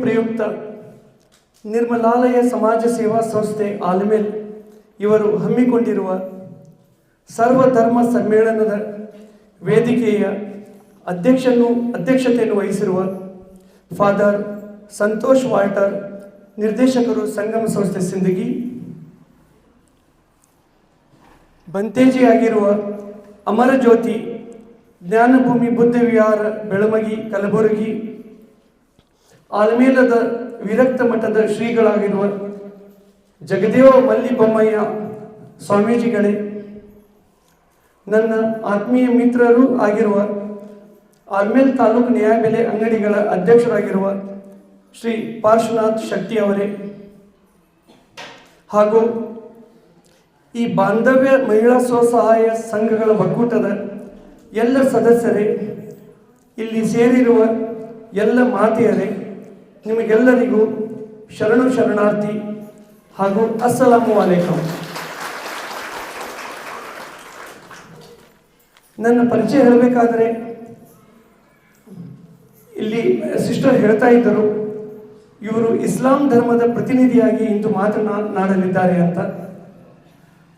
ಪ್ರಯುಕ್ತ ನಿರ್ಮಲಾಲಯ ಸಮಾಜ ಸೇವಾ ಸಂಸ್ಥೆ ಆಲ್ಮೇಲ್ ಇವರು ಹಮ್ಮಿಕೊಂಡಿರುವ ಸರ್ವಧರ್ಮ ಸಮ್ಮೇಳನದ ವೇದಿಕೆಯ ಅಧ್ಯಕ್ಷನು ಅಧ್ಯಕ್ಷತೆಯನ್ನು ವಹಿಸಿರುವ ಫಾದರ್ ಸಂತೋಷ್ ವಾಲ್ಟರ್, ನಿರ್ದೇಶಕರು ಸಂಗಮ ಸಂಸ್ಥೆ ಸಿಂದಗಿ, ಬಂತೇಜಿಯಾಗಿರುವ ಅಮರಜ್ಯೋತಿ, ಜ್ಞಾನಭೂಮಿ ಬುದ್ಧ ವಿಹಾರ ಬೆಳಮಗಿ, ಕಲಬುರಗಿ ಆಲ್ಮೇಲದ ವಿರಕ್ತ ಮಠದ ಶ್ರೀಗಳಾಗಿರುವ ಜಗದೇವ ಮಲ್ಲಿಬೊಮ್ಮಯ್ಯ ಸ್ವಾಮೀಜಿಗಳೇ, ನನ್ನ ಆತ್ಮೀಯ ಮಿತ್ರರು ಆಗಿರುವ ಆಲ್ಮೇಲ್ ತಾಲೂಕು ನ್ಯಾಯಬೆಲೆ ಅಂಗಡಿಗಳ ಅಧ್ಯಕ್ಷರಾಗಿರುವ ಶ್ರೀ ಪಾರ್ಶ್ವನಾಥ್ ಶೆಟ್ಟಿ ಅವರೇ, ಹಾಗೂ ಈ ಬಾಂಧವ್ಯ ಮಹಿಳಾ ಸ್ವಸಹಾಯ ಸಂಘಗಳ ಒಕ್ಕೂಟದ ಎಲ್ಲ ಸದಸ್ಯರೇ, ಇಲ್ಲಿ ಸೇರಿರುವ ಎಲ್ಲ ಮಾತೆಯರೇ ನಿಮಗೆಲ್ಲರಿಗೂ ಶರಣು ಶರಣಾರ್ಥಿ ಹಾಗೂ ಅಸ್ಸಲಾಮು ಅಲೈಕಂ ನನ್ನ ಪರಿಚಯ ಹೇಳಬೇಕಾದ್ರೆ ಇಲ್ಲಿ ಸಿಸ್ಟರ್ ಹೇಳ್ತಾ ಇದ್ದರು, ಇವರು ಇಸ್ಲಾಂ ಧರ್ಮದ ಪ್ರತಿನಿಧಿಯಾಗಿ ಇಂದು ಮಾತನಾಡಲಿದ್ದಾರೆ ಅಂತ.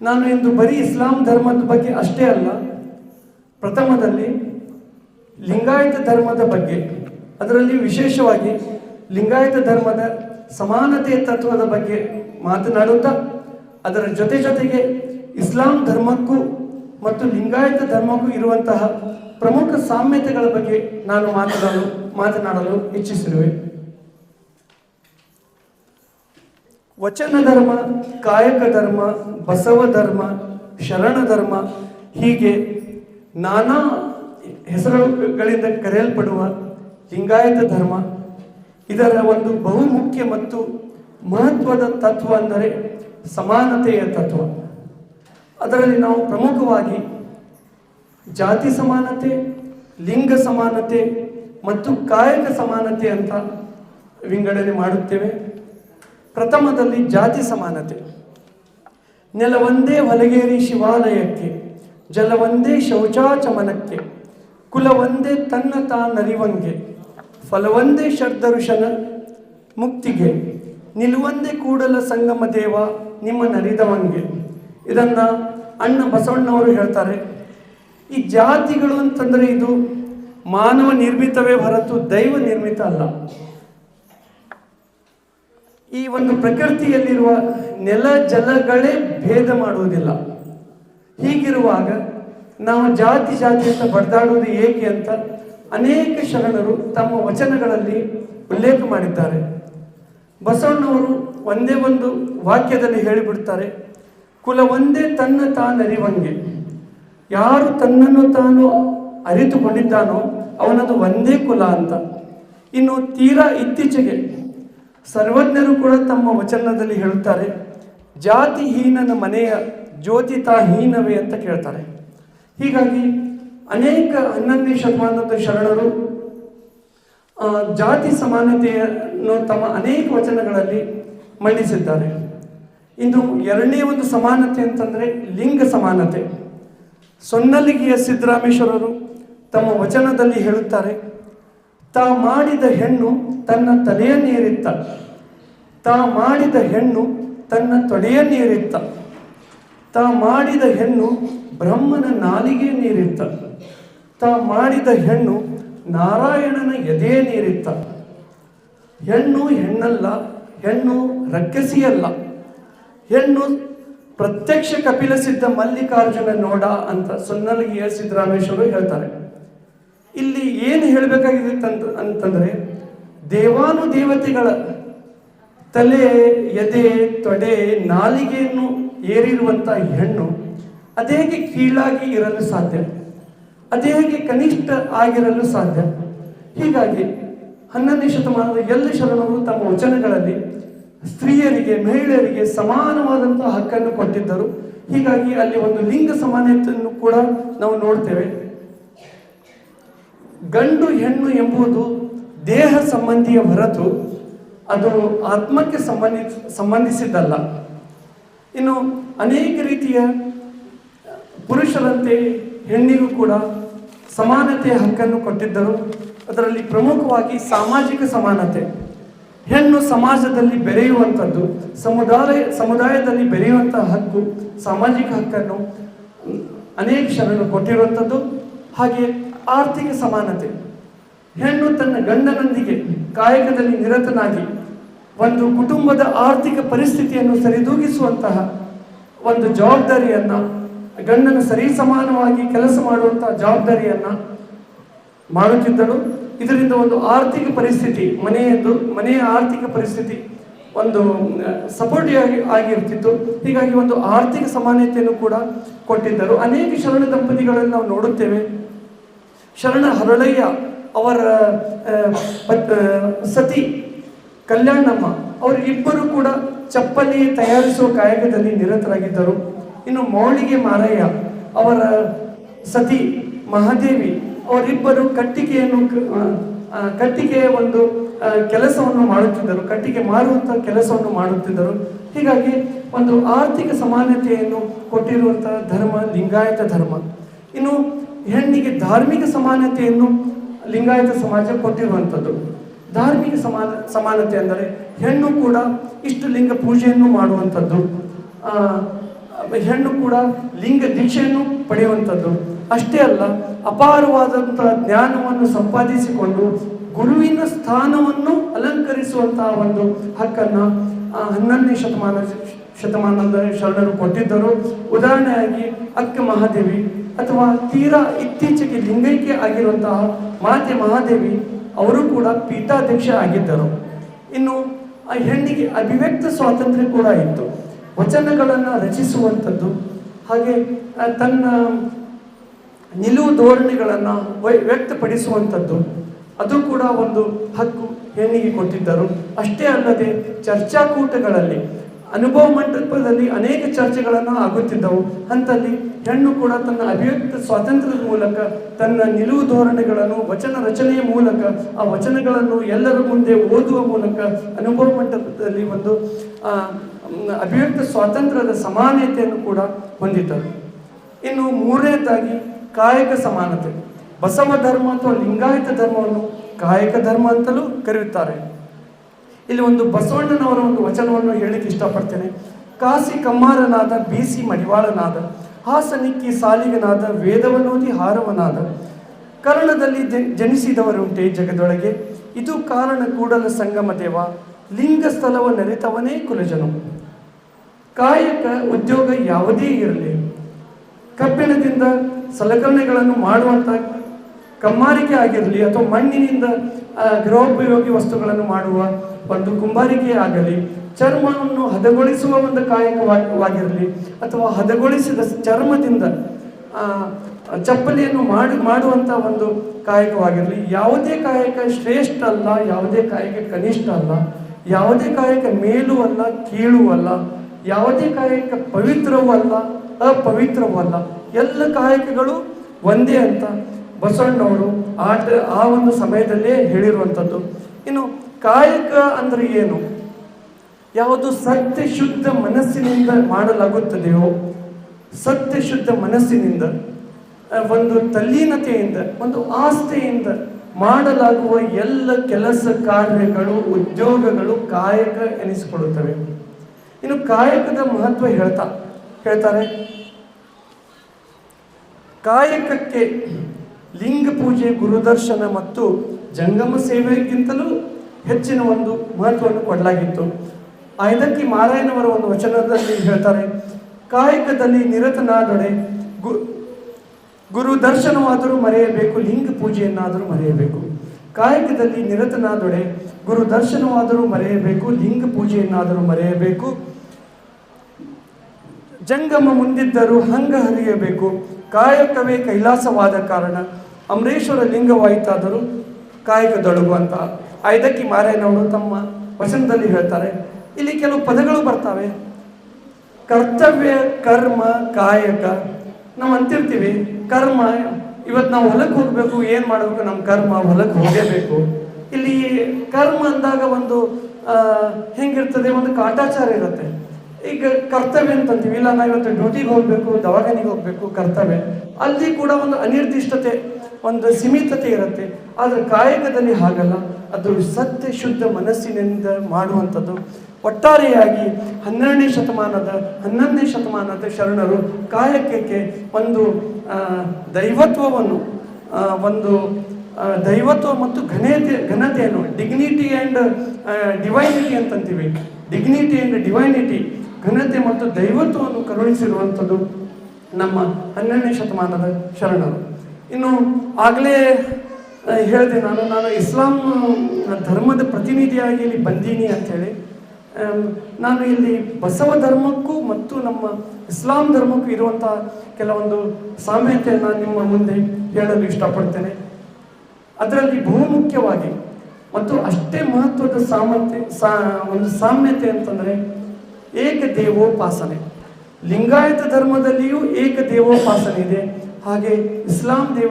ನಾನು ಇಂದು ಬರೀ ಇಸ್ಲಾಂ ಧರ್ಮದ ಬಗ್ಗೆ ಅಷ್ಟೇ ಅಲ್ಲ, ಪ್ರಥಮದಲ್ಲಿ ಲಿಂಗಾಯತ ಧರ್ಮದ ಬಗ್ಗೆ, ಅದರಲ್ಲಿ ವಿಶೇಷವಾಗಿ ಲಿಂಗಾಯತ ಧರ್ಮದ ಸಮಾನತೆ ತತ್ವದ ಬಗ್ಗೆ ಮಾತನಾಡುತ್ತಾ, ಅದರ ಜೊತೆ ಜೊತೆಗೆ ಇಸ್ಲಾಂ ಧರ್ಮಕ್ಕೂ ಮತ್ತು ಲಿಂಗಾಯತ ಧರ್ಮಕ್ಕೂ ಇರುವಂತಹ ಪ್ರಮುಖ ಸಾಮ್ಯತೆಗಳ ಬಗ್ಗೆ ನಾನು ಮಾತನಾಡಲು ಮಾತನಾಡಲು ಇಚ್ಛಿಸಿರುವೆ. ವಚನ ಧರ್ಮ, ಕಾಯಕ ಧರ್ಮ, ಬಸವ ಧರ್ಮ, ಶರಣ ಧರ್ಮ, ಹೀಗೆ ನಾನಾ ಹೆಸರುಗಳಿಂದ ಕರೆಯಲ್ಪಡುವ ಲಿಂಗಾಯತ ಧರ್ಮ ಇದರ ಒಂದು ಬಹುಮುಖ್ಯ ಮತ್ತು ಮಹತ್ವದ ತತ್ವ ಅಂದರೆ ಸಮಾನತೆಯ ತತ್ವ. ಅದರಲ್ಲಿ ನಾವು ಪ್ರಮುಖವಾಗಿ ಜಾತಿ ಸಮಾನತೆ, ಲಿಂಗ ಸಮಾನತೆ ಮತ್ತು ಕಾಯಕ ಸಮಾನತೆ ಅಂತ ವಿಂಗಡಣೆ ಮಾಡುತ್ತೇವೆ. ಪ್ರಥಮದಲ್ಲಿ ಜಾತಿ ಸಮಾನತೆ. ನೆಲವೊಂದೇ ಹೊಲಗೇರಿ ಶಿವಾಲಯಕ್ಕೆ ಜಲವೊಂದೇ ಶೌಚಾಚಮನಕ್ಕೆ ಕುಲವೊಂದೇ ತನ್ನ ತಾನರಿವಂಗೆ ಫಲವೊಂದೇ ಷಡ್ದರುಷನ ಮುಕ್ತಿಗೆ ನಿಲುವಂದೇ ಕೂಡಲ ಸಂಗಮ ದೇವ ನಿಮ್ಮ ನರಿದವನಿಗೆ ಇದನ್ನ ಅಣ್ಣ ಬಸವಣ್ಣವರು ಹೇಳ್ತಾರೆ. ಈ ಜಾತಿಗಳು ಅಂತಂದ್ರೆ ಇದು ಮಾನವ ನಿರ್ಮಿತವೇ ಹೊರತು ದೈವ ನಿರ್ಮಿತ ಅಲ್ಲ. ಈ ಒಂದು ಪ್ರಕೃತಿಯಲ್ಲಿರುವ ನೆಲ ಜಲಗಳೇ ಭೇದ ಮಾಡುವುದಿಲ್ಲ. ಹೀಗಿರುವಾಗ ನಾವು ಜಾತಿ ಜಾತಿ ಅಂತ ಬಡ್ದಾಡುವುದು ಏಕೆ ಅಂತ ಅನೇಕ ಶರಣರು ತಮ್ಮ ವಚನಗಳಲ್ಲಿ ಉಲ್ಲೇಖ ಮಾಡಿದ್ದಾರೆ. ಬಸವಣ್ಣವರು ಒಂದೇ ಒಂದು ವಾಕ್ಯದಲ್ಲಿ ಹೇಳಿಬಿಡ್ತಾರೆ, ಕುಲ ಒಂದೇ ತನ್ನ ತಾನರಿವಂಗೆ ಯಾರು ತನ್ನನ್ನು ತಾನು ಅರಿತುಕೊಂಡಿದ್ದಾನೋ ಅವನದು ಒಂದೇ ಕುಲ ಅಂತ. ಇನ್ನು ತೀರಾ ಇತ್ತೀಚೆಗೆ ಸರ್ವಜ್ಞರು ಕೂಡ ತಮ್ಮ ವಚನದಲ್ಲಿ ಹೇಳುತ್ತಾರೆ, ಜಾತಿಹೀನನ ಮನೆಯ ಜ್ಯೋತಿ ತಾಹೀನವೇ ಅಂತ ಕೇಳ್ತಾರೆ. ಹೀಗಾಗಿ ಅನೇಕ ಹನ್ನೊಂದನೇ ಶತಮಾನದ ಶರಣರು ಜಾತಿ ಸಮಾನತೆಯನ್ನು ತಮ್ಮ ಅನೇಕ ವಚನಗಳಲ್ಲಿ ಮಂಡಿಸಿದ್ದಾರೆ. ಇಂದು ಎರಡನೇ ಒಂದು ಸಮಾನತೆ ಅಂತಂದ್ರೆ ಲಿಂಗ ಸಮಾನತೆ. ಸೊನ್ನಲಿಗೆಯ ಸಿದ್ದರಾಮೇಶ್ವರರು ತಮ್ಮ ವಚನದಲ್ಲಿ ಹೇಳುತ್ತಾರೆ, ತಾ ಮಾಡಿದ ಹೆಣ್ಣು ತನ್ನ ತಲೆಯನ್ನೇರಿತ್ತ. ತಾ ಮಾಡಿದ ಹೆಣ್ಣು ತನ್ನ ತೊಡೆಯನ್ನೇರಿತ್ತ. ತಾ ಮಾಡಿದ ಹೆಣ್ಣು ಬ್ರಹ್ಮನ ನಾಲಿಗೆ ನೀರಿತ್ತ ತಾ ಮಾಡಿದ ಹೆಣ್ಣು ನಾರಾಯಣನ ಎದೆ ನೀರಿತ್ತ ಹೆಣ್ಣು ಹೆಣ್ಣಲ್ಲ, ಹೆಣ್ಣು ರಕ್ಕಸಿಯಲ್ಲ. ಹೆಣ್ಣು ಪ್ರತ್ಯಕ್ಷ ಕಪಿಲ ಸಿದ್ಧ ಮಲ್ಲಿಕಾರ್ಜುನ ನೋಡ ಅಂತ ಸೊನ್ನಲಗಿಯ ಸಿದ್ದರಾಮೇಶ್ವರು ಹೇಳ್ತಾರೆ. ಇಲ್ಲಿ ಏನು ಹೇಳಬೇಕಾಗಿದೆ ಅಂತಂದ್ರೆ ದೇವಾನು ದೇವತೆಗಳ ತಲೆ, ಎದೆ, ತೊಡೆ, ನಾಲಿಗೆಯನ್ನು ಏರಿರುವಂಥ ಹೆಣ್ಣು ಅದೇಗೆ ಕೀಳಾಗಿ ಇರಲು ಸಾಧ್ಯ, ಅದೇಗೆ ಕನಿಷ್ಠ ಆಗಿರಲು ಸಾಧ್ಯ. ಹೀಗಾಗಿ ಹನ್ನೊಂದನೇ ಶತಮಾನದ ಎಲ್ಲ ಶರಣರು ತಮ್ಮ ವಚನಗಳಲ್ಲಿ ಸ್ತ್ರೀಯರಿಗೆ, ಮಹಿಳೆಯರಿಗೆ ಸಮಾನವಾದಂತಹ ಹಕ್ಕನ್ನು ಕೊಟ್ಟಿದ್ದರು. ಹೀಗಾಗಿ ಅಲ್ಲಿ ಒಂದು ಲಿಂಗ ಸಮಾನತೆಯನ್ನು ಕೂಡ ನಾವು ನೋಡ್ತೇವೆ. ಗಂಡು ಹೆಣ್ಣು ಎಂಬುದು ದೇಹ ಸಂಬಂಧಿಯ ಹೊರತು ಅದು ಆತ್ಮಕ್ಕೆ ಸಂಬಂಧಿ, ಸಂಬಂಧಿಸಿದ್ದಲ್ಲ. ಇನ್ನು ಅನೇಕ ರೀತಿಯ ಪುರುಷರಂತೆ ಹೆಣ್ಣಿಗೂ ಕೂಡ ಸಮಾನತೆಯ ಹಕ್ಕನ್ನು ಕೊಟ್ಟಿದ್ದರು. ಅದರಲ್ಲಿ ಪ್ರಮುಖವಾಗಿ ಸಾಮಾಜಿಕ ಸಮಾನತೆ. ಹೆಣ್ಣು ಸಮಾಜದಲ್ಲಿ ಬೆರೆಯುವಂಥದ್ದು, ಸಮುದಾಯ, ಸಮುದಾಯದಲ್ಲಿ ಬೆರೆಯುವಂತಹ ಹಕ್ಕು, ಸಾಮಾಜಿಕ ಹಕ್ಕನ್ನು ಅನೇಕ ಶರಣರು ಕೊಟ್ಟಿರುವಂಥದ್ದು. ಹಾಗೆ ಆರ್ಥಿಕ ಸಮಾನತೆ. ಹೆಣ್ಣು ತನ್ನ ಗಂಡನೊಂದಿಗೆ ಕಾಯಕದಲ್ಲಿ ನಿರತನಾಗಿ ಒಂದು ಕುಟುಂಬದ ಆರ್ಥಿಕ ಪರಿಸ್ಥಿತಿಯನ್ನು ಸರಿದೂಗಿಸುವಂತಹ ಒಂದು ಜವಾಬ್ದಾರಿಯನ್ನ, ಗಂಡನ ಸರಿ ಸಮಾನವಾಗಿ ಕೆಲಸ ಮಾಡುವಂತಹ ಜವಾಬ್ದಾರಿಯನ್ನ ಮಾಡುತ್ತಿದ್ದಳು. ಇದರಿಂದ ಒಂದು ಆರ್ಥಿಕ ಪರಿಸ್ಥಿತಿ ಮನೆಯದ್ದು ಮನೆಯ ಆರ್ಥಿಕ ಪರಿಸ್ಥಿತಿ ಒಂದು ಸಪೋರ್ಟಿವ್ ಆಗಿ, ಆಗಿರ್ತಿತ್ತು. ಹೀಗಾಗಿ ಒಂದು ಆರ್ಥಿಕ ಸಮಾನತೆಯನ್ನು ಕೂಡ ಕೊಟ್ಟಿದ್ದರು. ಅನೇಕ ಶರಣ ದಂಪತಿಗಳನ್ನು ನಾವು ನೋಡುತ್ತೇವೆ. ಶರಣ ಹರಳಯ್ಯ ಅವರ ಸತಿ ಕಲ್ಯಾಣಮ್ಮ ಅವರು ಇಬ್ಬರು ಕೂಡ ಚಪ್ಪಲಿ ತಯಾರಿಸುವ ಕಾಯಕದಲ್ಲಿ ನಿರತರಾಗಿದ್ದರು. ಇನ್ನು ಮೌಳಿಗೆ ಮಾರಯ್ಯ, ಅವರ ಸತಿ ಮಹಾದೇವಿ, ಅವರಿಬ್ಬರು ಕಟ್ಟಿಗೆಯನ್ನು ಕಟ್ಟಿಗೆಯ ಒಂದು ಕೆಲಸವನ್ನು ಮಾಡುತ್ತಿದ್ದರು. ಕಟ್ಟಿಗೆ ಮಾರುವಂತಹ ಕೆಲಸವನ್ನು ಮಾಡುತ್ತಿದ್ದರು. ಹೀಗಾಗಿ ಒಂದು ಆರ್ಥಿಕ ಸಮಾನತೆಯನ್ನು ಕೊಟ್ಟಿರುವಂತಹ ಧರ್ಮ ಲಿಂಗಾಯತ ಧರ್ಮ. ಇನ್ನು ಹೆಣ್ಣಿಗೆ ಧಾರ್ಮಿಕ ಸಮಾನತೆಯನ್ನು ಲಿಂಗಾಯತ ಸಮಾಜ ಕೊಟ್ಟಿರುವಂಥದ್ದು ಧಾರ್ಮಿಕ ಸಮಾನ ಸಮಾನತೆ ಅಂದರೆ ಹೆಣ್ಣು ಕೂಡ ಇಷ್ಟು ಲಿಂಗ ಪೂಜೆಯನ್ನು ಮಾಡುವಂಥದ್ದು ಹೆಣ್ಣು ಕೂಡ ಲಿಂಗ ದೀಕ್ಷೆಯನ್ನು ಪಡೆಯುವಂಥದ್ದು. ಅಷ್ಟೇ ಅಲ್ಲ, ಅಪಾರವಾದಂಥ ಜ್ಞಾನವನ್ನು ಸಂಪಾದಿಸಿಕೊಂಡು ಗುರುವಿನ ಸ್ಥಾನವನ್ನು ಅಲಂಕರಿಸುವಂತಹ ಒಂದು ಹಕ್ಕನ್ನು ಹನ್ನೊಂದನೇ ಶತಮಾನ ಶತಮಾನದ ಶರಣರು ಕೊಟ್ಟಿದ್ದರು. ಉದಾಹರಣೆಯಾಗಿ ಅಕ್ಕ ಮಹಾದೇವಿ ಅಥವಾ ತೀರಾ ಇತ್ತೀಚೆಗೆ ಲಿಂಗೈಕ್ಯ ಆಗಿರುವಂತಹ ಮಾತೆ ಮಹಾದೇವಿ ಅವರು ಕೂಡ ಪೀಠಾಧ್ಯಕ್ಷ ಆಗಿದ್ದರು. ಇನ್ನು ಆ ಹೆಣ್ಣಿಗೆ ಅಭಿವ್ಯಕ್ತ ಸ್ವಾತಂತ್ರ್ಯ ಕೂಡ ಇತ್ತು. ವಚನಗಳನ್ನು ರಚಿಸುವಂಥದ್ದು, ಹಾಗೆ ತನ್ನ ನಿಲುವು ಧೋರಣೆಗಳನ್ನು ವ್ಯಕ್ತಪಡಿಸುವಂಥದ್ದು, ಅದು ಕೂಡ ಒಂದು ಹಕ್ಕು ಹೆಣ್ಣಿಗೆ ಕೊಟ್ಟಿದ್ದರು. ಅಷ್ಟೇ ಅಲ್ಲದೆ ಚರ್ಚಾಕೂಟಗಳಲ್ಲಿ ಅನುಭವ ಮಂಟಪದಲ್ಲಿ ಅನೇಕ ಚರ್ಚೆಗಳನ್ನು ಆಗುತ್ತಿದ್ದವು. ಅಂತಲ್ಲಿ ಹೆಣ್ಣು ಕೂಡ ತನ್ನ ಅಭಿವ್ಯಕ್ತ ಸ್ವಾತಂತ್ರ್ಯದ ಮೂಲಕ ತನ್ನ ನಿಲುವು ಧೋರಣೆಗಳನ್ನು, ವಚನ ರಚನೆಯ ಮೂಲಕ, ಆ ವಚನಗಳನ್ನು ಎಲ್ಲರ ಮುಂದೆ ಓದುವ ಮೂಲಕ ಅನುಭವ ಮಂಟಪದಲ್ಲಿ ಒಂದು ಅಭಿವ್ಯಕ್ತ ಸ್ವಾತಂತ್ರ್ಯದ ಸಮಾನತೆಯನ್ನು ಕೂಡ ಹೊಂದಿದ್ದರು. ಇನ್ನು ಮೂರನೇದಾಗಿ ಕಾಯಕ ಸಮಾನತೆ. ಬಸವ ಧರ್ಮ ಅಥವಾ ಲಿಂಗಾಯತ ಧರ್ಮವನ್ನು ಕಾಯಕ ಧರ್ಮ ಅಂತಲೂ ಕರೆಯುತ್ತಾರೆ. ಇಲ್ಲಿ ಒಂದು ಬಸವಣ್ಣನವರ ಒಂದು ವಚನವನ್ನು ಹೇಳಕ್ಕೆ ಇಷ್ಟಪಡ್ತೇನೆ. ಕಾಸಿ ಕಮ್ಮಾರನಾದ, ಬೀಸಿ ಮಡಿವಾಳನಾದ, ಹಾಸನಿಕ್ಕಿ ಸಾಲಿಗನಾದ, ವೇದವನೋದಿ ಹಾರವನಾದ, ಕರ್ಣದಲ್ಲಿ ಜನಿಸಿದವರುಂಟೆ ಜಗದೊಳಗೆ. ಇದು ಕಾರಣ ಕೂಡಲ ಸಂಗಮ ದೇವ, ಲಿಂಗ ಸ್ಥಳವ ನೆರೆತವನೇ ಕುಲಜನು. ಕಾಯಕ ಉದ್ಯೋಗ ಯಾವುದೇ ಇರಲಿ. ಕಬ್ಬಿಣದಿಂದ ಸಲಕರಣೆಗಳನ್ನು ಮಾಡುವಂಥ ಕಮ್ಮಾರಿಕೆ ಆಗಿರಲಿ ಅಥವಾ ಮಣ್ಣಿನಿಂದ ಗೃಹೋಪಯೋಗಿ ವಸ್ತುಗಳನ್ನು ಮಾಡುವ ಒಂದು ಕುಂಬಾರಿಕೆ ಆಗಲಿ, ಚರ್ಮವನ್ನು ಹದಗೊಳಿಸುವ ಒಂದು ಕಾಯಕವಾಗಿರಲಿ ಅಥವಾ ಹದಗೊಳಿಸಿದ ಚರ್ಮದಿಂದ ಚಪ್ಪಲಿಯನ್ನು ಮಾಡಿ ಮಾಡುವಂಥ ಒಂದು ಕಾಯಕವಾಗಿರಲಿ, ಯಾವುದೇ ಕಾಯಕ ಶ್ರೇಷ್ಠ ಅಲ್ಲ, ಯಾವುದೇ ಕಾಯಕ ಕನಿಷ್ಠ ಅಲ್ಲ, ಯಾವುದೇ ಕಾಯಕ ಮೇಲೂ ಅಲ್ಲ, ಕೀಳು ಅಲ್ಲ, ಯಾವುದೇ ಕಾಯಕ ಪವಿತ್ರವೂ ಅಲ್ಲ, ಅಪವಿತ್ರವೂ ಅಲ್ಲ, ಎಲ್ಲ ಕಾಯಕಗಳು ಒಂದೇ ಅಂತ ಬಸವಣ್ಣವರು ಆಟ, ಆ ಒಂದು ಸಮಯದಲ್ಲೇ ಹೇಳಿರುವಂಥದ್ದು. ಇನ್ನು ಕಾಯಕ ಅಂದ್ರೆ ಏನು? ಯಾವುದು ಸತ್ಯ ಶುದ್ಧ ಮನಸ್ಸಿನಿಂದ ಮಾಡಲಾಗುತ್ತದೆಯೋ ಸತ್ಯ ಶುದ್ಧ ಮನಸ್ಸಿನಿಂದ ಒಂದು ತಲ್ಲೀನತೆಯಿಂದ, ಒಂದು ಆಸ್ತಿಯಿಂದ ಮಾಡಲಾಗುವ ಎಲ್ಲ ಕೆಲಸ ಕಾರ್ಯಗಳು, ಉದ್ಯೋಗಗಳು ಕಾಯಕ ಎನಿಸಿಕೊಳ್ಳುತ್ತವೆ. ಇನ್ನು ಕಾಯಕದ ಮಹತ್ವ ಹೇಳ್ತಾ, ಹೇಳ್ತಾರೆ. ಕಾಯಕಕ್ಕೆ ಲಿಂಗ ಪೂಜೆ, ಗುರುದರ್ಶನ ಮತ್ತು ಜಂಗಮ ಸೇವೆಗಿಂತಲೂ ಹೆಚ್ಚಿನ ಒಂದು ಮಹತ್ವವನ್ನು ಕೊಡಲಾಗಿತ್ತು. ಐದಕ್ಕಿ ಮಾರಾಯಣವರ ಒಂದು ವಚನದಲ್ಲಿ ಹೇಳ್ತಾರೆ, ಕಾಯಕದಲ್ಲಿ ನಿರತನಾದೊಡೆ ಗು ಗುರು ದರ್ಶನವಾದರೂ ಮರೆಯಬೇಕು, ಲಿಂಗ ಪೂಜೆಯನ್ನಾದರೂ ಮರೆಯಬೇಕು. ಕಾಯಕದಲ್ಲಿ ನಿರತನಾದೊಡೆ ಗುರು ದರ್ಶನವಾದರೂ ಮರೆಯಬೇಕು, ಲಿಂಗ ಪೂಜೆಯನ್ನಾದರೂ ಮರೆಯಬೇಕು. ಜಂಗಮ ಮುಂದಿದ್ದರೂ ಹಂಗ ಹರಿಯಬೇಕು. ಕಾಯಕವೇ ಕೈಲಾಸವಾದ ಕಾರಣ ಅಮರೇಶ್ವರ ಲಿಂಗವಾಯಿತಾದರೂ ಕಾಯಕದೊಳಗು ಅಂತ ಐದಕ್ಕಿ ಮಾರಾಯಣವರು ತಮ್ಮ ವಚನದಲ್ಲಿ ಹೇಳ್ತಾರೆ. ಇಲ್ಲಿ ಕೆಲವು ಪದಗಳು ಬರ್ತವೆ. ಕರ್ತವ್ಯ, ಕರ್ಮ, ಕಾಯಕ. ನಾವು ಅಂತಿರ್ತೀವಿ. ಕರ್ಮ ಇವತ್ತು ನಾವು ಹೊಲಕ್ಕೆ ಹೋಗಬೇಕು, ಏನು ಮಾಡಬೇಕು ನಮ್ಮ ಕರ್ಮ ಹೊಲಕ್ಕೆ ಹೋಗಲೇಬೇಕು ಇಲ್ಲಿ ಕರ್ಮ ಅಂದಾಗ ಒಂದು ಹೆಂಗಿರ್ತದೆ? ಒಂದು ಕಾಟಾಚಾರ ಇರುತ್ತೆ. ಈಗ ಕರ್ತವ್ಯ ಅಂತಂತೀವಿ. ಇಲ್ಲ ನಾವು ಇವತ್ತು ಡ್ಯೂಟಿಗೆ ಹೋಗ್ಬೇಕು, ದವಾಖಾನೆಗೆ ಹೋಗ್ಬೇಕು, ಕರ್ತವ್ಯ. ಅಲ್ಲಿ ಕೂಡ ಒಂದು ಅನಿರ್ದಿಷ್ಟತೆ, ಒಂದು ಸೀಮಿತತೆ ಇರುತ್ತೆ. ಆದರೆ ಕಾಯಕದಲ್ಲಿ ಹಾಗಲ್ಲ. ಅದು ಸತ್ಯ, ಶುದ್ಧ ಮನಸ್ಸಿನಿಂದ ಮಾಡುವಂಥದ್ದು. ಒಟ್ಟಾರೆಯಾಗಿ ಹನ್ನೆರಡನೇ ಶತಮಾನದ, ಹನ್ನೊಂದನೇ ಶತಮಾನದ ಶರಣರು ಕಾಯಕಕ್ಕೆ ಒಂದು ದೈವತ್ವವನ್ನು ಒಂದು ದೈವತ್ವ ಮತ್ತು ಘನತೆ, ಘನತೆಯನ್ನು ಡಿಗ್ನಿಟಿ ಆ್ಯಂಡ್ ಡಿವೈನಿಟಿ ಅಂತಂತೀವಿ. ಡಿಗ್ನಿಟಿ ಆ್ಯಂಡ್ ಡಿವೈನಿಟಿ ಘನತೆ ಮತ್ತು ದೈವತ್ವವನ್ನು ಕರುಣಿಸಿರುವಂಥದ್ದು ನಮ್ಮ ಹನ್ನೆರಡನೇ ಶತಮಾನದ ಶರಣರು. ಇನ್ನು ಆಗಲೇ ಹೇಳಿದೆ ನಾನು ನಾನು ಇಸ್ಲಾಂ ಧರ್ಮದ ಪ್ರತಿನಿಧಿಯಾಗಿ ಇಲ್ಲಿ ಬಂದೀನಿ ಅಂಥೇಳಿ ನಾನು ಇಲ್ಲಿ ಬಸವ ಧರ್ಮಕ್ಕೂ ಮತ್ತು ನಮ್ಮ ಇಸ್ಲಾಂ ಧರ್ಮಕ್ಕೂ ಇರುವಂಥ ಕೆಲವೊಂದು ಸಾಮ್ಯತೆಯನ್ನು ನಿಮ್ಮ ಮುಂದೆ ಹೇಳಲು ಇಷ್ಟಪಡ್ತೇನೆ. ಅದರಲ್ಲಿ ಬಹುಮುಖ್ಯವಾಗಿ ಮತ್ತು ಅಷ್ಟೇ ಮಹತ್ವದ ಸಾಮರ್ಥ್ಯ, ಸಾ, ಒಂದು ಸಾಮ್ಯತೆ ಅಂತಂದರೆ ಏಕದೇವೋಪಾಸನೆ. ಲಿಂಗಾಯತ ಧರ್ಮದಲ್ಲಿಯೂ ಏಕ ದೇವೋಪಾಸನೆ ಇದೆ. ಹಾಗೆ ಇಸ್ಲಾಂ ದೇವ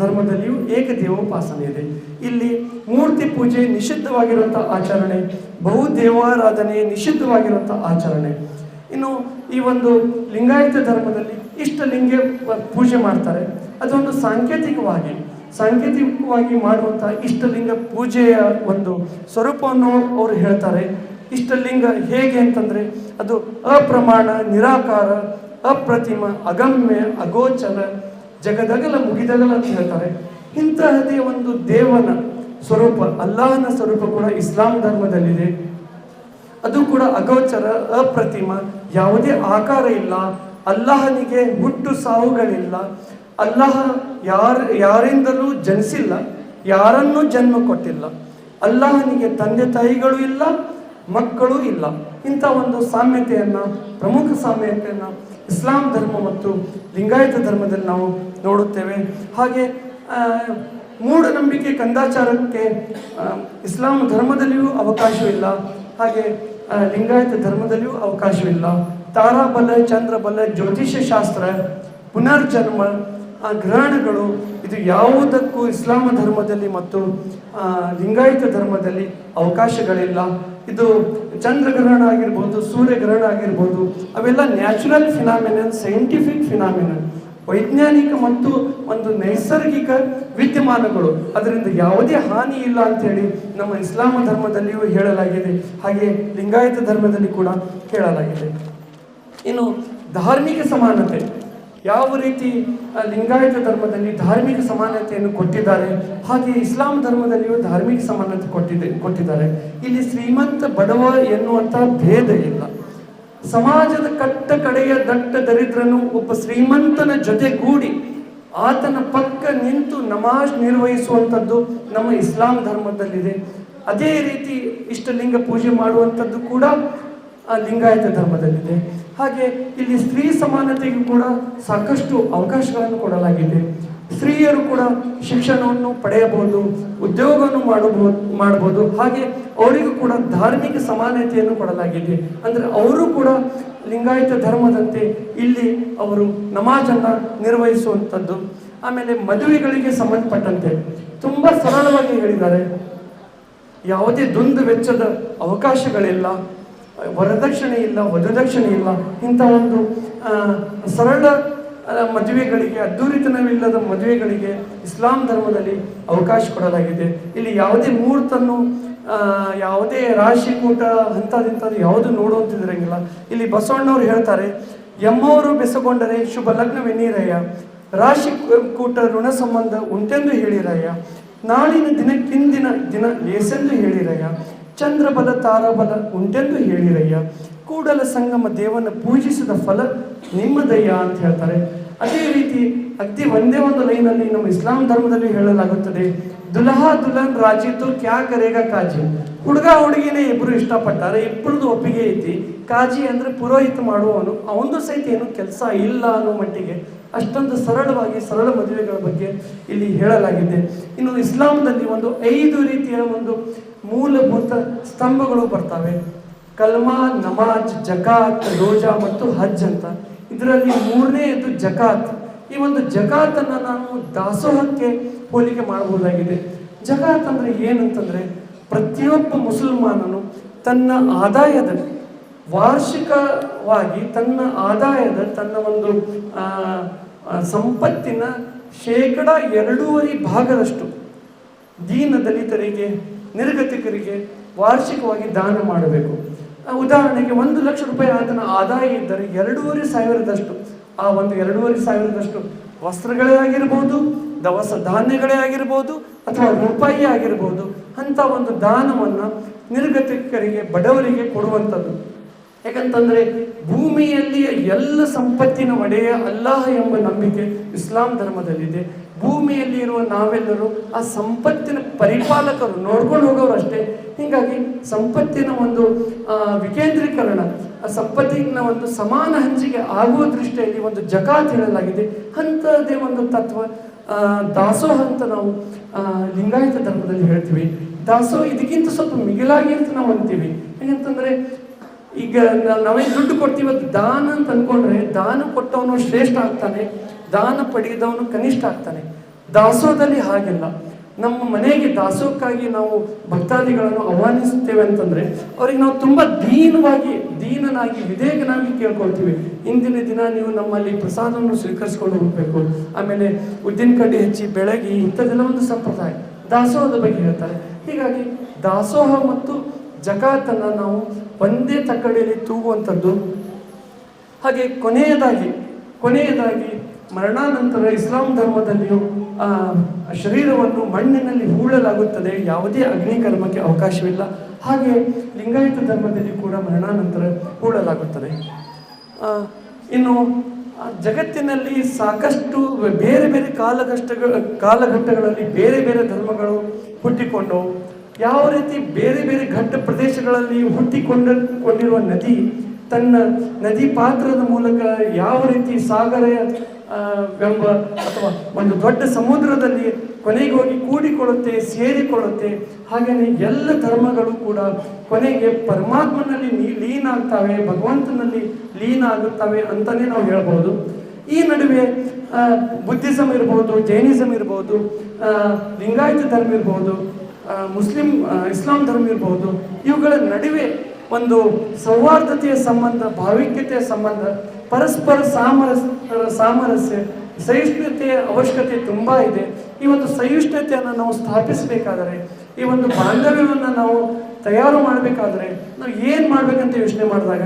ಧರ್ಮದಲ್ಲಿಯೂ ಏಕ ದೇವೋಪಾಸನೆ ಇದೆ. ಇಲ್ಲಿ ಮೂರ್ತಿ ಪೂಜೆ ನಿಷಿದ್ಧವಾಗಿರುವಂಥ ಆಚರಣೆ, ಬಹು ದೇವಾರಾಧನೆ ನಿಷಿದ್ಧವಾಗಿರುವಂಥ ಆಚರಣೆ. ಇನ್ನು ಈ ಒಂದು ಲಿಂಗಾಯತ ಧರ್ಮದಲ್ಲಿ ಇಷ್ಟ ಲಿಂಗ ಪೂಜೆ ಮಾಡ್ತಾರೆ. ಅದೊಂದು ಸಾಂಕೇತಿಕವಾಗಿ ಸಾಂಕೇತಿಕವಾಗಿ ಮಾಡುವಂಥ ಇಷ್ಟಲಿಂಗ ಪೂಜೆಯ ಒಂದು ಸ್ವರೂಪವನ್ನು ಅವರು ಹೇಳ್ತಾರೆ. ಇಷ್ಟಲಿಂಗ ಹೇಗೆ ಅಂತಂದರೆ ಅದು ಅಪ್ರಮಾಣ, ನಿರಾಕಾರ, ಅಪ್ರತಿಮ, ಅಗಮ್ಯ, ಅಗೋಚರ, ಜಗದಗಲ ಮುಗಿದಗಲ ಅಂತ ಹೇಳ್ತಾರೆ. ಇಂತಹದೇ ಒಂದು ದೇವನ ಸ್ವರೂಪ, ಅಲ್ಲಾಹನ ಸ್ವರೂಪ ಕೂಡ ಇಸ್ಲಾಂ ಧರ್ಮದಲ್ಲಿದೆ. ಅದು ಕೂಡ ಅಗೋಚರ, ಅಪ್ರತಿಮ, ಯಾವುದೇ ಆಕಾರ ಇಲ್ಲ. ಅಲ್ಲಾಹನಿಗೆ ಹುಟ್ಟು ಸಾವುಗಳಿಲ್ಲ. ಅಲ್ಲಾಹ ಯಾರ, ಯಾರಿಂದಲೂ ಜನಿಸಿಲ್ಲ, ಯಾರನ್ನೂ ಜನ್ಮ ಕೊಟ್ಟಿಲ್ಲ. ಅಲ್ಲಾಹನಿಗೆ ತಂದೆ ತಾಯಿಗಳು ಇಲ್ಲ ಮಕ್ಕಳು ಇಲ್ಲ. ಇಂಥ ಒಂದು ಸಾಮ್ಯತೆಯನ್ನು, ಪ್ರಮುಖ ಸಾಮ್ಯತೆಯನ್ನು ಇಸ್ಲಾಂ ಧರ್ಮ ಮತ್ತು ಲಿಂಗಾಯತ ಧರ್ಮದಲ್ಲಿ ನಾವು ನೋಡುತ್ತೇವೆ. ಹಾಗೆ ಮೂಢನಂಬಿಕೆ ಕಂದಾಚಾರಕ್ಕೆ ಇಸ್ಲಾಂ ಧರ್ಮದಲ್ಲಿಯೂ ಅವಕಾಶವಿಲ್ಲ ಹಾಗೆ ಲಿಂಗಾಯತ ಧರ್ಮದಲ್ಲಿಯೂ ಅವಕಾಶವಿಲ್ಲ ತಾರಾಬಲ, ಚಂದ್ರಬಲ, ಜ್ಯೋತಿಷ್ಯ ಶಾಸ್ತ್ರ, ಪುನರ್ಜನ್ಮ, ಆ ಗ್ರಹಣಗಳು, ಇದು ಯಾವುದಕ್ಕೂ ಇಸ್ಲಾಂ ಧರ್ಮದಲ್ಲಿ ಮತ್ತು ಲಿಂಗಾಯತ ಧರ್ಮದಲ್ಲಿ ಅವಕಾಶಗಳಿಲ್ಲ. ಇದು ಚಂದ್ರಗ್ರಹಣ ಆಗಿರ್ಬೋದು, ಸೂರ್ಯಗ್ರಹಣ ಆಗಿರ್ಬೋದು, ಅವೆಲ್ಲ ನ್ಯಾಚುರಲ್ ಫಿನಾಮಿನನ್ ಸೈಂಟಿಫಿಕ್ ಫಿನಾಮಿನನ್ ವೈಜ್ಞಾನಿಕ ಮತ್ತು ಒಂದು ನೈಸರ್ಗಿಕ ವಿದ್ಯಮಾನಗಳು. ಅದರಿಂದ ಯಾವುದೇ ಹಾನಿ ಇಲ್ಲ ಅಂತೇಳಿ ನಮ್ಮ ಇಸ್ಲಾಂ ಧರ್ಮದಲ್ಲಿಯೂ ಹೇಳಲಾಗಿದೆ. ಹಾಗೆ ಲಿಂಗಾಯತ ಧರ್ಮದಲ್ಲಿ ಕೂಡ ಹೇಳಲಾಗಿದೆ. ಇನ್ನು ಧಾರ್ಮಿಕ ಸಮಾನತೆ. ಯಾವ ರೀತಿ ಲಿಂಗಾಯತ ಧರ್ಮದಲ್ಲಿ ಧಾರ್ಮಿಕ ಸಮಾನತೆಯನ್ನು ಕೊಟ್ಟಿದ್ದಾರೆ, ಹಾಗೆ ಇಸ್ಲಾಂ ಧರ್ಮದಲ್ಲಿಯೂ ಧಾರ್ಮಿಕ ಸಮಾನತೆ ಕೊಟ್ಟಿದೆ, ಕೊಟ್ಟಿದ್ದಾರೆ. ಇಲ್ಲಿ ಶ್ರೀಮಂತ ಬಡವ ಎನ್ನುವಂಥ ಭೇದ ಇಲ್ಲ. ಸಮಾಜದ ಕಟ್ಟ ಕಡೆಯ ದಟ್ಟ ದರಿದ್ರನು ಒಬ್ಬ ಶ್ರೀಮಂತನ ಜೊತೆಗೂಡಿ ಆತನ ಪಕ್ಕ ನಿಂತು ನಮಾಜ್ ನಿರ್ವಹಿಸುವಂಥದ್ದು ನಮ್ಮ ಇಸ್ಲಾಂ ಧರ್ಮದಲ್ಲಿದೆ. ಅದೇ ರೀತಿ ಇಷ್ಟಲಿಂಗ ಪೂಜೆ ಮಾಡುವಂಥದ್ದು ಕೂಡ ಲಿಂಗಾಯತ ಧರ್ಮದಲ್ಲಿದೆ. ಹಾಗೆ ಇಲ್ಲಿ ಸ್ತ್ರೀ ಸಮಾನತೆಗೂ ಕೂಡ ಸಾಕಷ್ಟು ಅವಕಾಶಗಳನ್ನು ಕೊಡಲಾಗಿದೆ. ಸ್ತ್ರೀಯರು ಕೂಡ ಶಿಕ್ಷಣವನ್ನು ಪಡೆಯಬಹುದು, ಉದ್ಯೋಗವನ್ನು ಮಾಡಬಹುದು ಮಾಡಬಹುದು. ಹಾಗೆ ಅವರಿಗೂ ಕೂಡ ಧಾರ್ಮಿಕ ಸಮಾನತೆಯನ್ನು ಕೊಡಲಾಗಿದೆ. ಅಂದರೆ ಅವರು ಕೂಡ ಲಿಂಗಾಯತ ಧರ್ಮದಂತೆ ಇಲ್ಲಿ ಅವರು ನಮಾಜನ್ನು ನಿರ್ವಹಿಸುವಂಥದ್ದು. ಆಮೇಲೆ ಮದುವೆಗಳಿಗೆ ಸಂಬಂಧಪಟ್ಟಂತೆ ತುಂಬ ಸರಳವಾಗಿ ಹೇಳಿದ್ದಾರೆ. ಯಾವುದೇ ದುಂದು ವೆಚ್ಚದ ಅವಕಾಶಗಳಿಲ್ಲ. ವರದಕ್ಷಿಣೆ ಇಲ್ಲ ವಧುದಕ್ಷಿಣೆ ಇಲ್ಲ ಇಂಥ ಒಂದು ಸರಳ ಮದುವೆಗಳಿಗೆ, ಅದ್ದೂರಿತನವಿಲ್ಲದ ಮದುವೆಗಳಿಗೆ ಇಸ್ಲಾಂ ಧರ್ಮದಲ್ಲಿ ಅವಕಾಶ ಕೊಡಲಾಗಿದೆ. ಇಲ್ಲಿ ಯಾವುದೇ ಮುಹೂರ್ತನ್ನು ಯಾವುದೇ ರಾಶಿ ಕೂಟ ಅಂಥದಿಂಥದ್ದು ಯಾವುದು ನೋಡುವಂತಿದ್ರಂಗಿಲ್ಲ. ಇಲ್ಲಿ ಬಸವಣ್ಣವ್ರು ಹೇಳ್ತಾರೆ ಎಮ್ಮವರು ಬೆಸಗೊಂಡರೆ ಶುಭ ಲಗ್ನವೆನ್ನೀರಯ್ಯ ರಾಶಿ ಕೂಟ ಋಣ ಸಂಬಂಧ ಉಂಟೆಂದು ಹೇಳಿರಯ್ಯ. ನಾಳಿನ ದಿನಕ್ಕಿಂದಿನ ದಿನ ಲೇಸೆಂದು ಹೇಳಿರಯ್ಯ. ಚಂದ್ರಬಲ, ತಾರಾಬಲ ಉಂಟೆಂದು ಹೇಳಿರಯ್ಯ. ಕೂಡಲ ಸಂಗಮ ದೇವನ ಪೂಜಿಸಿದ ಫಲ ನಿಮ್ಮದಯ್ಯ ಅಂತ ಹೇಳ್ತಾರೆ. ಅದೇ ರೀತಿ ಅತಿ ಒಂದೇ ಒಂದು ಲೈನಲ್ಲಿ ನಮ್ಮ ಇಸ್ಲಾಂ ಧರ್ಮದಲ್ಲಿ ಹೇಳಲಾಗುತ್ತದೆ. ದುಲಹಾ ದುಲನ್ ರಾಜಿತು ಕ್ಯಾ ಕರೆಗ ಕಾಜಿ. ಹುಡುಗ ಹುಡುಗಿನೇ ಇಬ್ಬರು ಇಷ್ಟಪಟ್ಟಾರೆ ಇಬ್ಬರದು ಒಪ್ಪಿಗೆ ಐತಿ. ಕಾಜಿ ಅಂದ್ರೆ ಪುರೋಹಿತ ಮಾಡುವವನು ಅವನು ಸಹಿತ ಏನು ಕೆಲಸ ಇಲ್ಲ ಅನ್ನೋ ಮಟ್ಟಿಗೆ ಅಷ್ಟೊಂದು ಸರಳವಾಗಿ ಸರಳ ಮದುವೆಗಳ ಬಗ್ಗೆ ಇಲ್ಲಿ ಹೇಳಲಾಗಿದೆ. ಇನ್ನು ಇಸ್ಲಾಂನಲ್ಲಿ ಒಂದು ಐದು ರೀತಿಯ ಒಂದು ಮೂಲಭೂತ ಸ್ತಂಭಗಳು ಬರ್ತವೆ. ಕಲ್ಮಾ ನಮಾಜ್ ಜಕಾತ್ ರೋಜಾ ಮತ್ತು ಹಜ್ ಅಂತ. ಇದರಲ್ಲಿ ಮೂರನೆಯದು ಜಕಾತ್. ಈ ಒಂದು ಜಕಾತನ್ನು ನಾವು ದಾಸೋಹಕ್ಕೆ ಹೋಲಿಕೆ ಮಾಡಬಹುದಾಗಿದೆ. ಜಕಾತ್ ಅಂದರೆ ಏನಂತಂದರೆ ಪ್ರತಿಯೊಬ್ಬ ಮುಸಲ್ಮಾನನು ತನ್ನ ಆದಾಯದ ವಾರ್ಷಿಕವಾಗಿ ತನ್ನ ಆದಾಯದ ತನ್ನ ಒಂದು ಆ, ಸಂಪತ್ತಿನ ಶೇಕಡ ಎರಡೂವರೆ ಭಾಗದಷ್ಟು ದೀನ ದಲಿತರಿಗೆ ನಿರ್ಗತಿಕರಿಗೆ ವಾರ್ಷಿಕವಾಗಿ ದಾನ ಮಾಡಬೇಕು. ಉದಾಹರಣೆಗೆ ಒಂದು ಲಕ್ಷ ರೂಪಾಯಿ ಆತನ ಆದಾಯ ಇದ್ದರೆ ಎರಡೂವರೆ ಸಾವಿರದಷ್ಟು, ಆ ಒಂದು ಎರಡೂವರೆ ಸಾವಿರದಷ್ಟು ವಸ್ತ್ರಗಳೇ ಆಗಿರ್ಬೋದು, ದವಸ ಧಾನ್ಯಗಳೇ ಆಗಿರ್ಬೋದು ಅಥವಾ ರೂಪಾಯಿ ಆಗಿರ್ಬೋದು ಅಂತ ಒಂದು ದಾನವನ್ನು ನಿರ್ಗತಿಕರಿಗೆ, ಬಡವರಿಗೆ ಕೊಡುವಂಥದ್ದು. ಯಾಕಂತಂದ್ರೆ ಭೂಮಿಯಲ್ಲಿಯ ಎಲ್ಲ ಸಂಪತ್ತಿನ ಒಡೆಯ ಅಲ್ಲಾಹ ಎಂಬ ನಂಬಿಕೆ ಇಸ್ಲಾಂ ಧರ್ಮದಲ್ಲಿದೆ. ಭೂಮಿಯಲ್ಲಿ ಇರುವ ನಾವೆಲ್ಲರೂ ಆ ಸಂಪತ್ತಿನ ಪರಿಪಾಲಕರು, ನೋಡ್ಕೊಂಡು ಹೋಗೋರು ಅಷ್ಟೇ. ಹೀಗಾಗಿ ಸಂಪತ್ತಿನ ಒಂದು ವಿಕೇಂದ್ರೀಕರಣ, ಆ ಸಂಪತ್ತಿನ ಒಂದು ಸಮಾನ ಹಂಚಿಕೆ ಆಗುವ ದೃಷ್ಟಿಯಲ್ಲಿ ಒಂದು ಜಕಾತ್ ಹೇಳಲಾಗಿದೆ. ಅಂಥದ್ದೇ ಒಂದು ತತ್ವ ದಾಸೋಹ ಅಂತ ನಾವು ಲಿಂಗಾಯತ ಧರ್ಮದಲ್ಲಿ ಹೇಳ್ತೀವಿ. ದಾಸೋಹ ಇದಕ್ಕಿಂತ ಸ್ವಲ್ಪ ಮಿಗಿಲಾಗಿ ಅಂತ ನಾವು ಅಂತೀವಿ. ಹೇಗಂತಂದ್ರೆ ಈಗ ನಾವೇನು ದುಡ್ಡು ಕೊಡ್ತೀವಿ ದಾನ ಅಂತ ಅನ್ಕೊಂಡ್ರೆ ದಾನ ಕೊಟ್ಟವನು ಶ್ರೇಷ್ಠ ಆಗ್ತಾನೆ, ದಾನ ಪಡೆಯದವನು ಕನಿಷ್ಠ ಆಗ್ತಾನೆ. ದಾಸೋಹದಲ್ಲಿ ಹಾಗಿಲ್ಲ. ನಮ್ಮ ಮನೆಗೆ ದಾಸೋಹಕ್ಕಾಗಿ ನಾವು ಭಕ್ತಾದಿಗಳನ್ನು ಆಹ್ವಾನಿಸುತ್ತೇವೆ ಅಂತಂದ್ರೆ, ಅವ್ರಿಗೆ ನಾವು ತುಂಬಾ ದೀನವಾಗಿ, ದೀನನಾಗಿ, ವಿಧೇಯಕನಾಗಿ ಕೇಳ್ಕೊಳ್ತೀವಿ. ಇಂದಿನ ದಿನ ನೀವು ನಮ್ಮಲ್ಲಿ ಪ್ರಸಾದವನ್ನು ಸ್ವೀಕರಿಸ್ಕೊಂಡು ಹೋಗ್ಬೇಕು. ಆಮೇಲೆ ಉದ್ದಿನ ಕಡ್ಡಿ ಹಚ್ಚಿ ಬೆಳಗಿ, ಇಂಥದ್ದೆಲ್ಲ ಒಂದು ಸಂಪ್ರದಾಯ. ದಾಸೋಹದ ಬಗ್ಗೆ ಹೇಳ್ತಾರೆ. ಹೀಗಾಗಿ ದಾಸೋಹ ಮತ್ತು ಜಕಾತನ್ನು ನಾವು ಒಂದೇ ತಕ್ಕಡಿಯಲ್ಲಿ ತೂಗುವಂಥದ್ದು. ಹಾಗೆ ಕೊನೆಯದಾಗಿ ಕೊನೆಯದಾಗಿ ಮರಣಾನಂತರ ಇಸ್ಲಾಂ ಧರ್ಮದಲ್ಲಿಯೂ ಆ, ಶರೀರವನ್ನು ಮಣ್ಣಿನಲ್ಲಿ ಹೂಳಲಾಗುತ್ತದೆ. ಯಾವುದೇ ಅಗ್ನಿಕರ್ಮಕ್ಕೆ ಅವಕಾಶವಿಲ್ಲ. ಹಾಗೆ ಲಿಂಗಾಯತ ಧರ್ಮದಲ್ಲಿ ಕೂಡ ಮರಣಾನಂತರ ಹೂಳಲಾಗುತ್ತದೆ. ಇನ್ನು ಜಗತ್ತಿನಲ್ಲಿ ಸಾಕಷ್ಟು ಬೇರೆ ಬೇರೆ ಕಾಲಘಟ್ಟಗಳ ಕಾಲಘಟ್ಟಗಳಲ್ಲಿ ಬೇರೆ ಬೇರೆ ಧರ್ಮಗಳು ಹುಟ್ಟಿಕೊಂಡವು. ಯಾವ ರೀತಿ ಬೇರೆ ಬೇರೆ ಘಟ್ಟ ಪ್ರದೇಶಗಳಲ್ಲಿ ಹುಟ್ಟಿಕೊಂಡ ಕೊಂಡಿರುವ ನದಿ, ತನ್ನ ನದಿ ಪಾತ್ರದ ಮೂಲಕ ಯಾವ ರೀತಿ ಸಾಗರ ಎಂಬ ಅಥವಾ ಒಂದು ದೊಡ್ಡ ಸಮುದ್ರದಲ್ಲಿ ಕೊನೆಗೆ ಹೋಗಿ ಕೂಡಿಕೊಳ್ಳುತ್ತೆ, ಸೇರಿಕೊಳ್ಳುತ್ತೆ, ಹಾಗೆಯೇ ಎಲ್ಲ ಧರ್ಮಗಳು ಕೂಡ ಕೊನೆಗೆ ಪರಮಾತ್ಮನಲ್ಲಿ ಲೀನ ಆಗ್ತವೆ ಭಗವಂತನಲ್ಲಿ ಲೀನ ಆಗುತ್ತವೆ ಅಂತಲೇ ನಾವು ಹೇಳ್ಬೋದು. ಈ ನಡುವೆ ಬುದ್ಧಿಸಮ್ ಇರ್ಬೋದು ಜೈನಿಸಮ್ ಇರ್ಬೋದು ಲಿಂಗಾಯತ ಧರ್ಮ ಇರ್ಬೋದು ಮುಸ್ಲಿಂ ಇಸ್ಲಾಂ ಧರ್ಮ ಇರಬಹುದು ಇವುಗಳ ನಡುವೆ ಒಂದು ಸೌಹಾರ್ದತೆಯ ಸಂಬಂಧ, ಭಾವಿಕ್ಯತೆಯ ಸಂಬಂಧ, ಪರಸ್ಪರ ಸಾಮರಸ್ ಸಾಮರಸ್ಯ, ಸಹಿಷ್ಣುತೆಯ ಅವಶ್ಯಕತೆ ತುಂಬ ಇದೆ. ಈ ಒಂದು ಸಹಿಷ್ಣುತೆಯನ್ನು ನಾವು ಸ್ಥಾಪಿಸಬೇಕಾದರೆ, ಈ ಒಂದು ಬಾಂಧವ್ಯವನ್ನು ನಾವು ತಯಾರು ಮಾಡಬೇಕಾದ್ರೆ, ನಾವು ಏನು ಮಾಡಬೇಕಂತ ಯೋಚನೆ ಮಾಡಿದಾಗ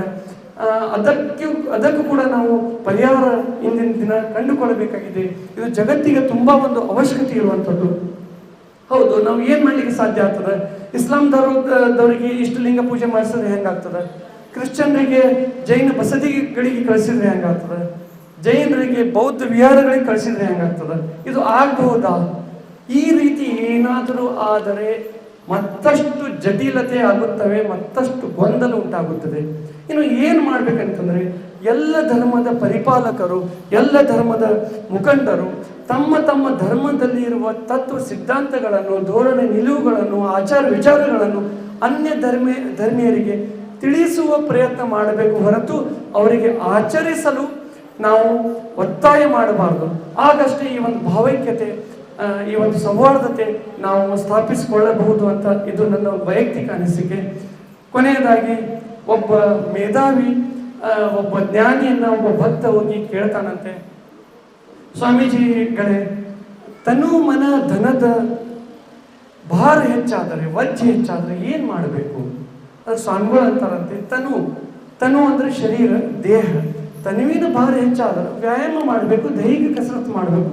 ಅದಕ್ಕೆ, ಅದಕ್ಕೂ ಕೂಡ ನಾವು ಪರಿಹಾರ ಇಂದಿನ ದಿನ ಕಂಡುಕೊಳ್ಳಬೇಕಾಗಿದೆ. ಇದು ಜಗತ್ತಿಗೆ ತುಂಬ ಒಂದು ಅವಶ್ಯಕತೆ ಇರುವಂಥದ್ದು. ನಾವು ಏನು ಮಾಡ್ಲಿಕ್ಕೆ ಸಾಧ್ಯ ಆಗ್ತದೆ? ಇಸ್ಲಾಂ ಧರ್ಮದವರಿಗೆ ಇಷ್ಟು ಲಿಂಗ ಪೂಜೆ ಮಾಡಿಸಿದ್ರೆ ಹೆಂಗಾಗ್ತದೆ ಕ್ರಿಶ್ಚಿಯನ್ರಿಗೆ ಜೈನ ಬಸದಿಗಳಿಗೆ ಕಳಿಸಿದ್ರೆ ಹೆಂಗಾಗ್ತದೆ ಜೈನರಿಗೆ ಬೌದ್ಧ ವಿಹಾರಗಳಿಗೆ ಕಳಿಸಿದ್ರೆ ಹೆಂಗಾಗ್ತದೆ ಇದು ಆಗಬಹುದಾ? ಈ ರೀತಿ ಏನಾದರೂ ಆದರೆ ಮತ್ತಷ್ಟು ಜಟಿಲತೆ ಆಗುತ್ತವೆ, ಮತ್ತಷ್ಟು ಗೊಂದಲ ಉಂಟಾಗುತ್ತದೆ. ಇನ್ನು ಏನು ಮಾಡ್ಬೇಕಂತಂದ್ರೆ, ಎಲ್ಲ ಧರ್ಮದ ಪರಿಪಾಲಕರು, ಎಲ್ಲ ಧರ್ಮದ ಮುಖಂಡರು ತಮ್ಮ ತಮ್ಮ ಧರ್ಮದಲ್ಲಿ ಇರುವ ತತ್ವ ಸಿದ್ಧಾಂತಗಳನ್ನು, ಧೋರಣೆ ನಿಲುವುಗಳನ್ನು, ಆಚಾರ ವಿಚಾರಗಳನ್ನು ಅನ್ಯ ಧರ್ಮ, ಧರ್ಮೀಯರಿಗೆ ತಿಳಿಸುವ ಪ್ರಯತ್ನ ಮಾಡಬೇಕು ಹೊರತು ಅವರಿಗೆ ಆಚರಿಸಲು ನಾವು ಒತ್ತಾಯ ಮಾಡಬಾರದು. ಆಗಷ್ಟೇ ಈ ಒಂದು ಭಾವೈಕ್ಯತೆ ಈ ಒಂದು ಸೌಹಾರ್ದತೆ ನಾವು ಸ್ಥಾಪಿಸಿಕೊಳ್ಳಬಹುದು ಅಂತ ಇದು ನನ್ನ ವೈಯಕ್ತಿಕ ಅನಿಸಿಕೆ. ಕೊನೆಯದಾಗಿ ಒಬ್ಬ ಮೇಧಾವಿ ಒಬ್ಬ ಜ್ಞಾನಿಯನ್ನ, ಒಬ್ಬ ಭಕ್ತ ಹೋಗಿ ಕೇಳ್ತಾನಂತೆ. ಸ್ವಾಮೀಜಿಗಳೇ, ತನು ಮನ ಧನದ ಭಾರ ಹೆಚ್ಚಾದರೆ, ವಜ್ಜೆ ಹೆಚ್ಚಾದರೆ ಏನು ಮಾಡಬೇಕು? ಅದು ಸ್ವಾಮಿಗಳು ಅಂತಾರಂತೆ, ತನು ತನು ಅಂದರೆ ಶರೀರ, ದೇಹ. ತನುವಿನ ಭಾರ ಹೆಚ್ಚಾದರೆ ವ್ಯಾಯಾಮ ಮಾಡಬೇಕು, ದೈಹಿಕ ಕಸರತ್ತು ಮಾಡಬೇಕು.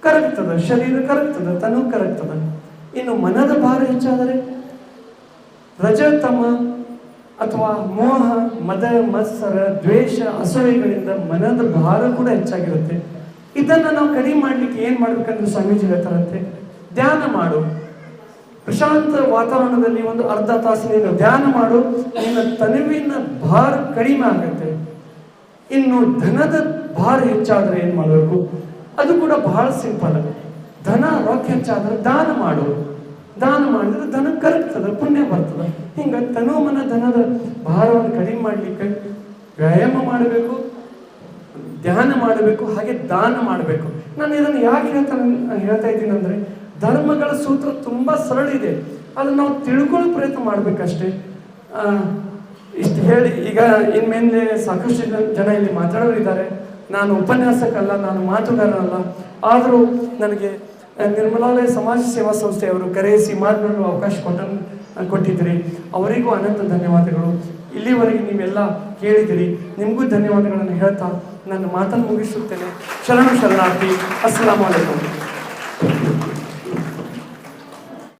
ಕರಗ್ತದೆ, ಶರೀರ ಕರಗ್ತದೆ, ತನು ಕರಗ್ತದೆ. ಇನ್ನು ಮನದ ಭಾರ ಹೆಚ್ಚಾದರೆ ರಜತಮ ಅಥವಾ ಮೋಹ, ಮದ, ಮತ್ಸರ, ದ್ವೇಷ, ಅಸೂಯೆಗಳಿಂದ ಮನದ ಭಾರ ಕೂಡ ಹೆಚ್ಚಾಗಿರುತ್ತೆ. ಇದನ್ನ ನಾವು ಕಡಿಮೆ ಮಾಡ್ಲಿಕ್ಕೆ ಏನ್ ಮಾಡ್ಬೇಕಂದ್ರೆ ಸ್ವಾಮೀಜಿ ಹೇಳ್ತಾರಂತೆ, ಧ್ಯಾನ ಮಾಡು. ಪ್ರಶಾಂತ ವಾತಾವರಣದಲ್ಲಿ ಒಂದು ಅರ್ಧ ತಾಸು ಧ್ಯಾನ ಮಾಡು, ನಿನ್ನ ತನುವಿನ ಭಾರ ಕಡಿಮೆ ಆಗತ್ತೆ. ಇನ್ನು ಧನದ ಭಾರ ಹೆಚ್ಚಾದ್ರೆ ಏನ್ ಮಾಡಬೇಕು? ಅದು ಕೂಡ ಬಹಳ ಸಿಂಪಲ್ ಧನ ರೊಕ್ಕ ಹೆಚ್ಚಾದ್ರೆ ದಾನ ಮಾಡು. ದಾನ ಮಾಡಿದ್ರೆ ಧನ ಕರಗ್ತದೆ, ಪುಣ್ಯ ಬರ್ತದೆ. ಹಿಂಗ ತನು ಮನ ಧನದ ಭಾರವನ್ನು ಕಡಿಮೆ ಮಾಡ್ಲಿಕ್ಕೆ ವ್ಯಾಯಾಮ ಮಾಡಬೇಕು ಧ್ಯಾನ ಮಾಡಬೇಕು, ಹಾಗೆ ದಾನ ಮಾಡಬೇಕು. ನಾನು ಇದನ್ನು ಯಾಕೆ ಹೇಳ್ತಾ ಹೇಳ್ತಾ ಇದ್ದೀನಿ ಅಂದ್ರೆ, ಧರ್ಮಗಳ ಸೂತ್ರ ತುಂಬಾ ಸರಳ ಇದೆ. ಅದನ್ನ ನಾವು ತಿಳ್ಕೊಳ್ಳೋ ಪ್ರಯತ್ನ ಮಾಡ್ಬೇಕಷ್ಟೇ. ಇಷ್ಟು ಹೇಳಿ. ಈಗ ಇನ್ಮೇಲೆ ಸಾಕಷ್ಟು ಜನ ಇಲ್ಲಿ ಮಾತಾಡೋರು ಇದ್ದಾರೆ ನಾನು ಉಪನ್ಯಾಸಕಲ್ಲ, ನಾನು ಮಾತುಗಾರನಲ್ಲ ಆದರೂ ನನಗೆ ನಿರ್ಮಲಾಲಯ ಸಮಾಜ ಸೇವಾ ಸಂಸ್ಥೆಯವರು ಕರೆಯಿಸಿ ಮಾತನಾಡಲು ಅವಕಾಶ ಕೊಟ್ಟ ಕೊಟ್ಟಿದ್ದೀರಿ. ಅವರಿಗೂ ಅನಂತ ಧನ್ಯವಾದಗಳು. ಇಲ್ಲಿವರೆಗೆ ನೀವೆಲ್ಲ ಕೇಳಿದಿರಿ. ನಿಮಗೂ ಧನ್ಯವಾದಗಳನ್ನು ಹೇಳ್ತಾ ನನ್ನ ಮಾತನ್ನು ಮುಗಿಸುತ್ತೇನೆ. ಶರಣು ಶರಣಾರ್ಥಿ ಅಸ್ಸಲಾಂ ವಲೈಕುಂ